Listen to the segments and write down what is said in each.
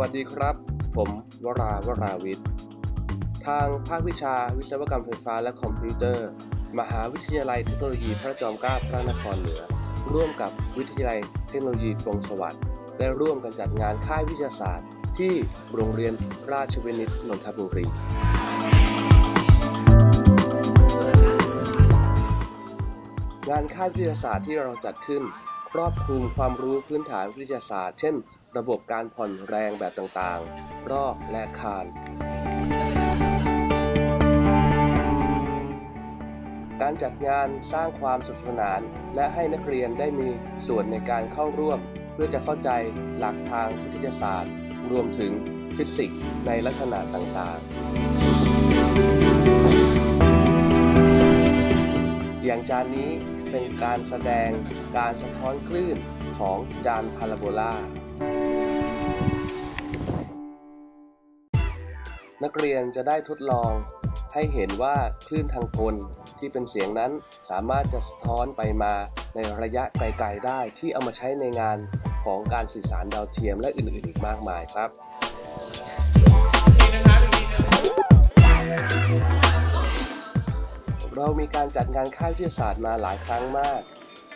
วัสดีครับ ผมวราวราวิทย์ ทางภาควิชาวิศวกรรมไฟฟ้าและคอมพิวเตอร์ มหาวิทยาลัยเทคโนโลยีพระจอมเกล้าพระนครเหนือ ร่วมกับวิทยาลัยเทคโนโลยีกรงสวัสดิ์ได้ร่วมกันจัดงานค่ายวิทยาศาสตร์ ที่โรงเรียนราชวินิตนนทบุรีงานค่ายวิทยาศาสตร์ที่เราจัดขึ้น ครอบคลุมความรู้พื้นฐานวิทยาศาสตร์ เช่น ระบบการผ่อนแรงแบบต่างๆ รอกและคาน การจัดงานสร้างความสนุกสนาน และให้นักเรียนได้มีส่วนในการเข้าร่วม เพื่อจะเข้าใจหลักทางวิทยาศาสตร์ รวมถึงฟิสิกส์ในลักษณะต่างๆ อย่างจานนี้ เป็นการแสดงการสะท้อนคลื่นของจานพาราโบลา นักเรียนจะได้ทดลองให้เห็นว่าคลื่นทางกลที่เป็นเสียงนั้นสามารถจะสะท้อนไปมาในระยะไกลๆได้ที่เอามาใช้ในงานของการสื่อสารดาวเทียมและอื่นๆอีกมากมายครับ เรามีการจัดงานค่ายวิทยาศาสตร์มาหลายครั้งมาก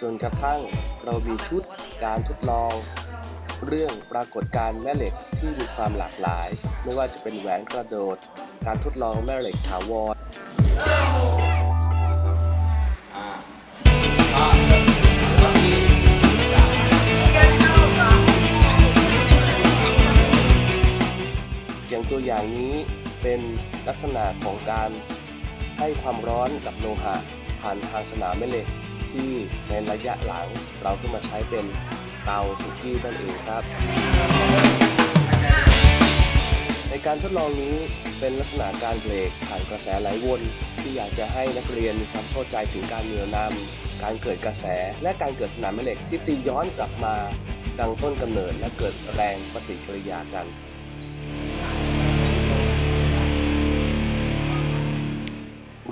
จนกระทั่งเรามีชุดการทดลอง เรื่องปรากฏการณ์แม่เหล็กที่มีความหลากหลาย ไม่ว่าจะเป็นแหวนกระโดด การทดลองแม่เหล็กถาวรอ่าอ่าแล้วมีจากอย่างตัวอย่างนี้เป็นลักษณะของการ ให้ความร้อนกับโลหะผ่านทางสนามแม่เหล็ก ที่ในระยะหลังเราขึ้นมาใช้เป็นเตาสุกี้นั่นเองครับ ในการทดลองนี้เป็นลักษณะการเบรกผ่านกระแสไหลวน ที่อยากจะให้นักเรียนมีความเข้าใจถึงการเหนี่ยวนำการเกิดกระแสและการเกิดสนามแม่เหล็กที่ตีย้อนกลับมาดังต้นกำเนิดและเกิดแรงปฏิกิริยากัน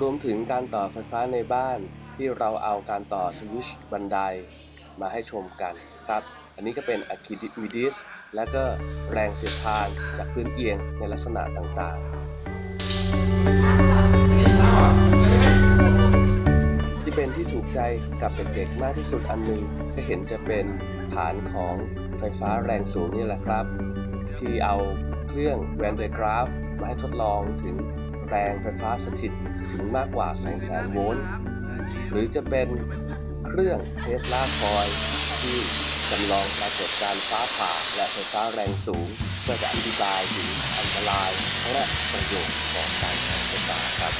รวมถึงการต่อไฟฟ้าในบ้านที่เราเอาการต่อสวิชบันไดมาให้ชมกันครับ อันนี้ก็เป็นอะคิดวิดิสและก็แรงเสียดทานจากพื้นเอียงในลักษณะต่างๆ ที่เป็นที่ถูกใจกับเด็กๆมากที่สุดอันหนึงก็เห็นจะเป็นฐานของไฟฟ้าแรงสูงนี่แหละครับ ที่เอาเครื่องแวนเดอร์กราฟมาให้ทดลองถึง แรงไฟฟ้าสถิตถึงมากกว่า200,000โวลต์ หรือจะเป็นเครื่องเทสลาคอยที่จำลองปรากฏการฟ้าผ่าและไฟฟ้าแรงสูงเพื่อจะอธิบายถึงอันตรายและประโยชน์ของการใช้ไฟฟ้าครับ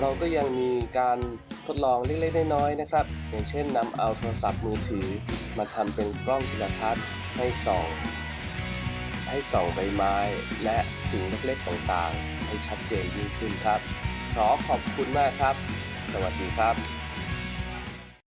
เราก็ยังมีการ ทดลองเล็กๆน้อยๆนะครับ อย่างเช่นนำเอาโทรศัพท์มือถือ มาทำเป็นกล้องจุลทรรศน์ให้ส่องให้ส่องใบไม้ และสิ่งเล็กๆต่างๆ ให้ชัดเจนยิ่งขึ้นครับ ขอขอบคุณมากครับ สวัสดีครับ